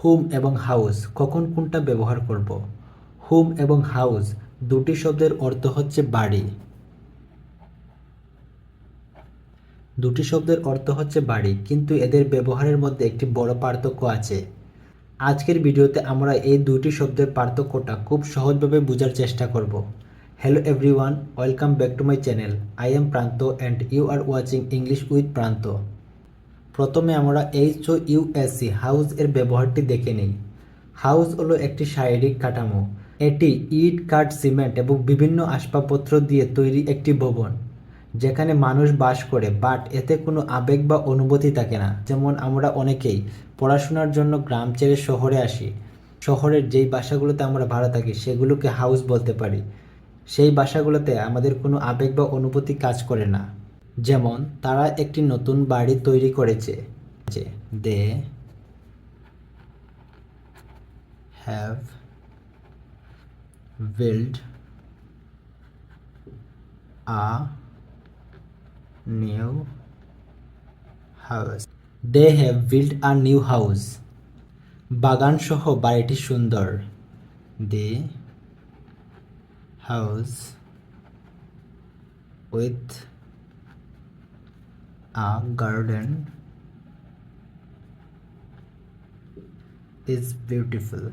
Home এবং house, কখন কোনটা ব্যবহার করব? হোম এবং হাউস, দুটি শব্দের অর্থ হচ্ছে বাড়ি। দুটি শব্দের অর্থ হচ্ছে বাড়ি, কিন্তু এদের ব্যবহারের মধ্যে একটি বড় পার্থক্য আছে। আজকের ভিডিওতে আমরা এই দুটি শব্দের পার্থক্যটা খুব সহজভাবে বোঝার চেষ্টা করব। Hello everyone welcome back to my channel I am Pranto and you are watching English with Pranto প্রথমে আমরা এইচ ও ইউএসসি হাউস এর ব্যবহারটি দেখে নিই। হাউস হলো একটি শারীরিক কাঠামো। এটি ইট, কাঠ, সিমেন্ট এবং বিভিন্ন আসবাবপত্র দিয়ে তৈরি একটি ভবন, যেখানে মানুষ বাস করে বাট এতে কোনো আবেগ বা অনুভূতি থাকে না। যেমন আমরা অনেকেই পড়াশোনার জন্য গ্রাম ছেড়ে শহরে আসি। শহরের যেই বাসাগুলোতে আমরা ভাড়া থাকি, সেগুলোকে হাউস বলতে পারি। সেই বাসাগুলোতে আমাদের কোনো আবেগ বা অনুভূতি কাজ করে না। যেমন, তারা একটি নতুন বাড়ি তৈরি করেছে। They have build a new house. They have build a new house. বাগান সহ বাড়িটি সুন্দর। They house with a garden is beautiful.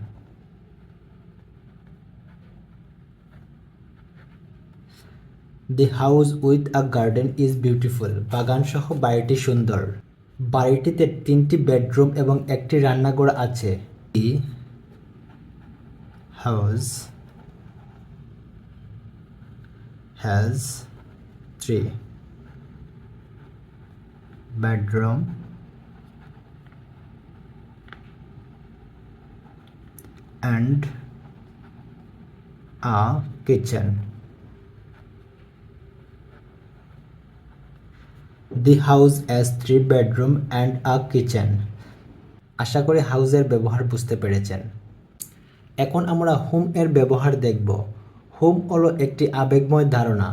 The house with a garden is beautiful. বাগান সহ বাড়িটি সুন্দর বাড়িটিতে তিনটি বেডরুম এবং একটি রান্নাঘর আছে The house has three bedroom. And a kitchen. The house has three bedroom and a kitchen. আশা করি হাউসের ব্যবহার বুঝতে পেরেছেন। এখন আমরা হোম এর ব্যবহার দেখব। হোম হলো একটি আবেগময় ধারণা।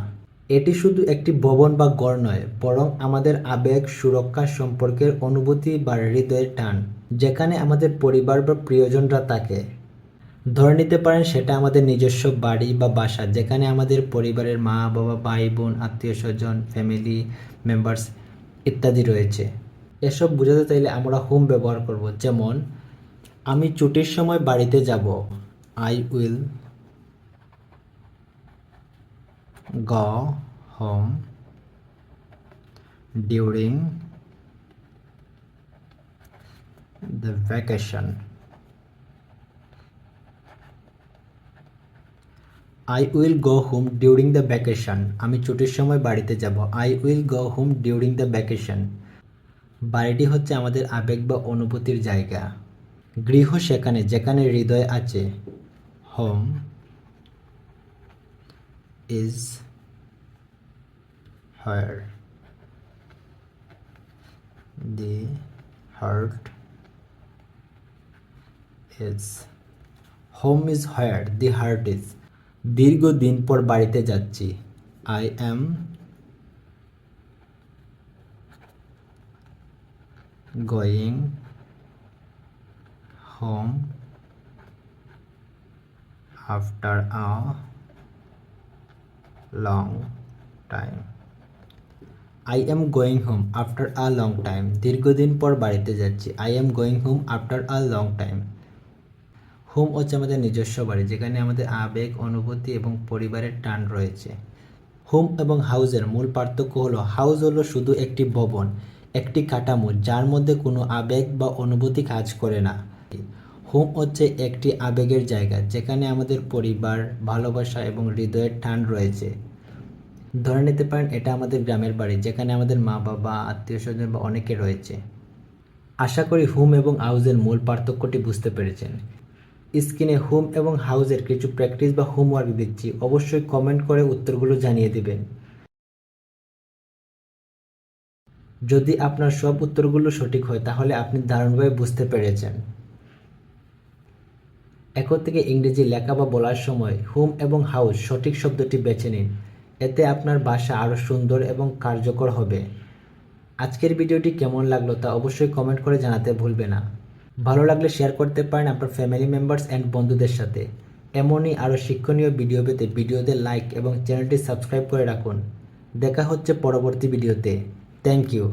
এটি শুধু একটি ভবন বা গড় নয়, বরং আমাদের আবেগ, সুরক্ষা সম্পর্কের অনুভূতি বা হৃদয়ের টান, যেখানে আমাদের পরিবার বা প্রিয়জনরা থাকে। ধরে নিতে পারেন সেটা আমাদের নিজস্ব বাড়ি বা বাসা, যেখানে আমাদের পরিবারের মা, বাবা, ভাই, বোন, আত্মীয় স্বজন ফ্যামিলি মেম্বার্স ইত্যাদি রয়েছে। এসব বোঝাতে চাইলে আমরা হোম ব্যবহার করব, যেমন, আমি ছুটির সময় বাড়িতে যাব। I will go home during the vacation. I will go home during the vacation আমি ছুটির সময় বাড়িতে যাব। I will go home during the vacation বাড়িটি হচ্ছে আমাদের আবেগ বা অনুভূতির জায়গা। গৃহ সেখানে, যেখানে হৃদয় আছে। Home is where the heart is home is where the heart is দীর্ঘদিন পর বাড়িতে যাচ্ছি I am going home after a long time I am going home after a long time দীর্ঘদিন পর বাড়িতে যাচ্ছি। I am going home after a long time home হচ্ছে আমাদের নিজস্ব বাড়ি, যেখানে আমাদের আবেগ, অনুভূতি এবং পরিবারের টান রয়েছে। হোম এবং হাউসের মূল পার্থক্য হলো হাউস হলো শুধু একটি ভবন, একটি কাঠামো, যার মধ্যে কোনো আবেগ বা অনুভূতি কাজ করে না। হোম হচ্ছে একটি আবেগের জায়গা যেখানে আমাদের পরিবার, ভালোবাসা এবং হৃদয়ের টান রয়েছে। ধরে নিতে পারেন, এটা আমাদের গ্রামের বাড়ি যেখানে আমাদের মা বাবা, আত্মীয় স্বজন বা অনেকে রয়েছে। আশা করি হোম এবং হাউসের মূল পার্থক্যটি বুঝতে পেরেছেন। স্ক্রিনে হোম এবং হাউজের কিছু প্র্যাকটিস বা হোমওয়ার্ক দিচ্ছি, অবশ্যই কমেন্ট করে উত্তরগুলো জানিয়ে দেবেন। যদি আপনার সব উত্তরগুলো সঠিক হয়, তাহলে আপনি দারুণভাবে বুঝতে পেরেছেন। এখন থেকে ইংরেজি লেখা বা বলার সময় হোম এবং হাউস সঠিক শব্দটি বেছে নিন। এতে আপনার ভাষা আরও সুন্দর এবং কার্যকর হবে। আজকের ভিডিওটি কেমন লাগল তা অবশ্যই কমেন্ট করে জানাতে ভুলবে না। ভালো লাগলে শেয়ার করতে পারেন আপনার ফ্যামিলি মেম্বার্স অ্যান্ড বন্ধুদের সাথে। এমনই আরও শিক্ষণীয় ভিডিও পেতে ভিডিওতে লাইক এবং চ্যানেলটি সাবস্ক্রাইব করে রাখুন। দেখা হচ্ছে পরবর্তী ভিডিওতে। Thank you.